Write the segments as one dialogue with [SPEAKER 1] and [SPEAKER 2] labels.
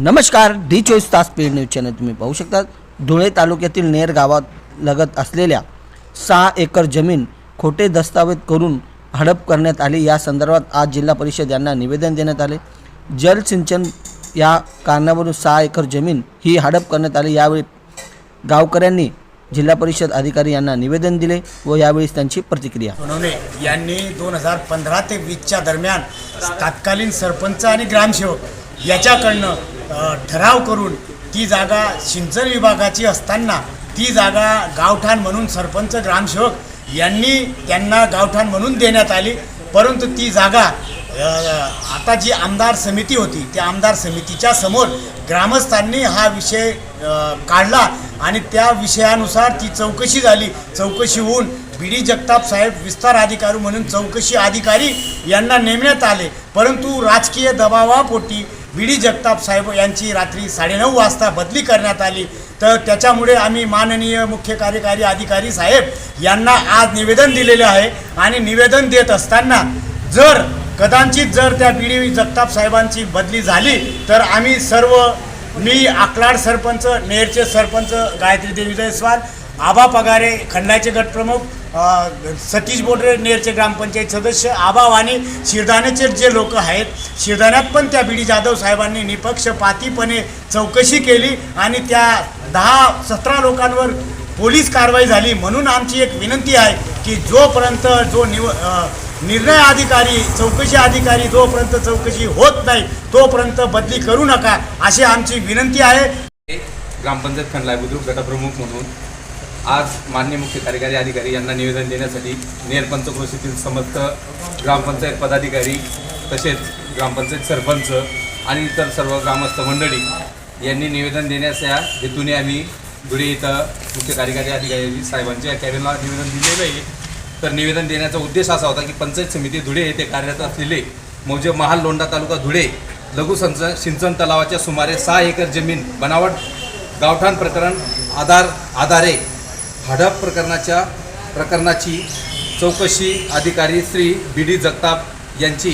[SPEAKER 1] नमस्कार डी चोवीस तास पेड न्यूज चॅनल तुम्ही पाहू शकता धुळे तालुक्यातील नेर गावात लगत असलेल्या सहा एकर जमीन खोटे दस्तावेज करून हडप करण्यात आली. या संदर्भात आज जिल्हा परिषद यांना निवेदन देण्यात आले. जलसिंचन या कारणावरून सहा एकर जमीन ही हडप करण्यात आली. यावेळी गावकऱ्यांनी जिल्हा परिषद अधिकारी यांना निवेदन दिले व यावेळी त्यांची प्रतिक्रिया.
[SPEAKER 2] सोनवणे यांनी दोन हजार पंधरा ते वीसच्या दरम्यान तत्कालीन सरपंच आणि ग्रामसेवक याच्याकडनं ठराव करून ती जागा सिंचन विभागाची असताना ती जागा गावठाण म्हणून सरपंच ग्रामसेवक यांनी त्यांना गावठाण म्हणून देण्यात आली. परंतु ती जागा आता जी आमदार समिती होती त्या आमदार समितीच्या समोर ग्रामस्थांनी हा विषय काढला आणि त्या विषयानुसार ती चौकशी झाली. चौकशी होऊन बी डी जगताप साहेब विस्तार अधिकारी म्हणून चौकशी अधिकारी यांना नेमण्यात आले. परंतु राजकीय दबावापोटी बी डी जगताप साहेब यांची रात्री साडेनऊ वाजता बदली करण्यात आली. तर त्याच्यामुळे आम्ही माननीय मुख्य कार्यकारी अधिकारी साहेब यांना आज निवेदन दिलेले आहे. आणि निवेदन देत असताना जर कदाचित जर त्या बी डी जगताप साहेबांची बदली झाली तर आम्ही सर्व मी आकलाड सरपंच नेरचे सरपंच गायत्री देवी जयस्वाल आबा पगारे खंडाचे गटप्रमुख सतीश बोडरे नेरचे ग्रामपंचायत सदस्य आबा वाणी शिरदाण्याचे जे लोक आहेत शिरदाण्यात पण त्या बी डी जाधव साहेबांनी निपक्षपातीपणे चौकशी केली आणि त्या दहा सतरा लोकांवर पोलीस कारवाई झाली. म्हणून आमची एक विनंती आहे की जोपर्यंत जो निव निर्णय अधिकारी चौकशी अधिकारी जोपर्यंत चौकशी होत नाही तोपर्यंत बदली करू नका अशी आमची विनंती आहे.
[SPEAKER 3] ग्रामपंचायत खंडलाय बुद्रुक गटप्रमुख म्हणून आज मान्य मुख्य कार्यकारी अधिकारी यांना निवेदन देण्यासाठी नेर पंचक्रोशीतील समस्त ग्रामपंचायत पदाधिकारी तसेच ग्रामपंचायत सरपंच आणि इतर सर्व ग्रामस्थ मंडळी यांनी निवेदन देण्यास या हेतूने आम्ही धुळे इथं मुख्य कार्यकारी अधिकारी साहेबांच्या कॅबिनला निवेदन दिलेलं आहे. तर निवेदन देण्याचा उद्देश असा होता की पंचायत समिती धुळे येथे कार्यरत असलेले मौजे महाल लोंढा तालुका धुळे लघु संच सिंचन तलावाच्या सुमारे सहा एकर जमीन बनावट गावठाण प्रकरण आधार आधारे हडप प्रकरणाच्या प्रकरणाची चौकशी अधिकारी श्री बी डी जगताप यांची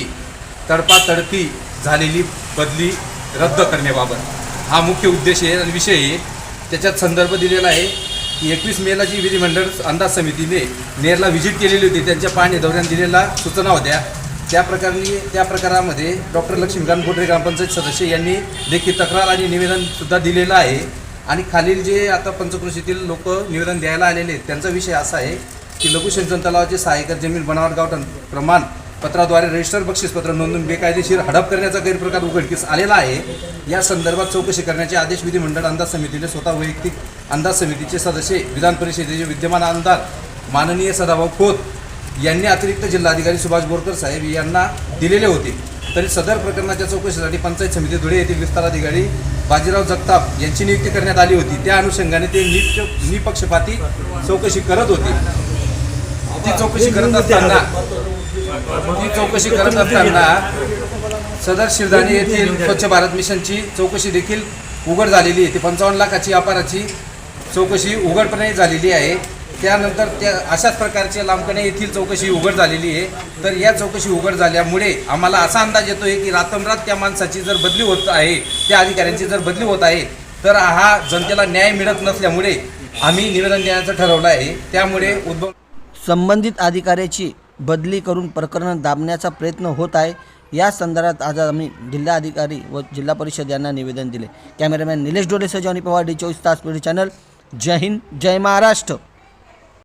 [SPEAKER 3] तडपातडपी झालेली बदली रद्द करण्याबाबत. हा मुख्य उद्देश आहे आणि विषय आहे. त्याच्यात संदर्भ दिलेला आहे की एकवीस मेला जी विधिमंडळ अंदाज समितीने नेरला व्हिजिट केलेली होती त्यांच्या पाहणी दौऱ्यात दिलेल्या सूचना होत्या. त्या प्रकारे त्या प्रकारामध्ये डॉक्टर लक्ष्मीकांत गोडरे ग्रामपंचायत सदस्य यांनी देखील तक्रार आणि निवेदनसुद्धा दिलेलं आहे. आणि खालील जे आता पंचकृषीतील लोक निवेदन द्यायला आलेले आहेत त्यांचा विषय असा आहे की लघु सिंचन तलावाचे सहा एकर जमीन बनावट गावठण प्रमाण पत्राद्वारे रजिस्टर बक्षीसपत्र नोंदून बेकायदेशीर हडप करण्याचा गैरप्रकार उघडकीस आलेला आहे. या संदर्भात चौकशी करण्याचे आदेश विधिमंडळ अंदाज समितीने स्वतः वैयक्तिक अंदाज समितीचे सदस्य विधान परिषदेचे विद्यमान आमदार माननीय सदाभाऊ खोत यांनी अतिरिक्त जिल्हाधिकारी सुभाष बोरकर साहेब यांना दिलेले होते. तरी सदर प्रकरणाच्या चौकशीसाठी पंचायत समिती धुळे येथील विस्तार अधिकारी बाजीराव जगताप यांची नियुक्ती करण्यात आली होती. त्या अनुषंगाने ते निप निपक्षपाती चौकशी करत होते. ती चौकशी करत असताना ती चौकशी करत असताना सदर शिरदाणे येथील स्वच्छ भारत मिशनची चौकशी देखील उघड झालेली आहे. ती पंचावन्न लाखाची व्यापाराची चौकशी उघडपणे झालेली आहे. त्यानंतर त्या अशाच प्रकारचे लांबकणे येथील चौकशी उघड झालेली आहे. तर या चौकशी उघड झाल्यामुळे आम्हाला असा अंदाज येतो आहे की रातोनरात त्या माणसाची जर बदली होत आहे त्या अधिकाऱ्यांची जर बदली होत आहे तर हा जनतेला न्याय मिळत नसल्यामुळे आम्ही निवेदन देण्याचं ठरवलं आहे. त्यामुळे उद्भव
[SPEAKER 1] संबंधित अधिकाऱ्याची बदली करून प्रकरण दाबण्याचा प्रयत्न होत आहे. या संदर्भात आज आम्ही जिल्हाधिकारी व जिल्हा परिषद यांना निवेदन दिले. कॅमेरामॅन निलेश डोलेसह जॉनी पवार डी चोवीस तास पीडी चॅनल. जय हिंद जय महाराष्ट्र.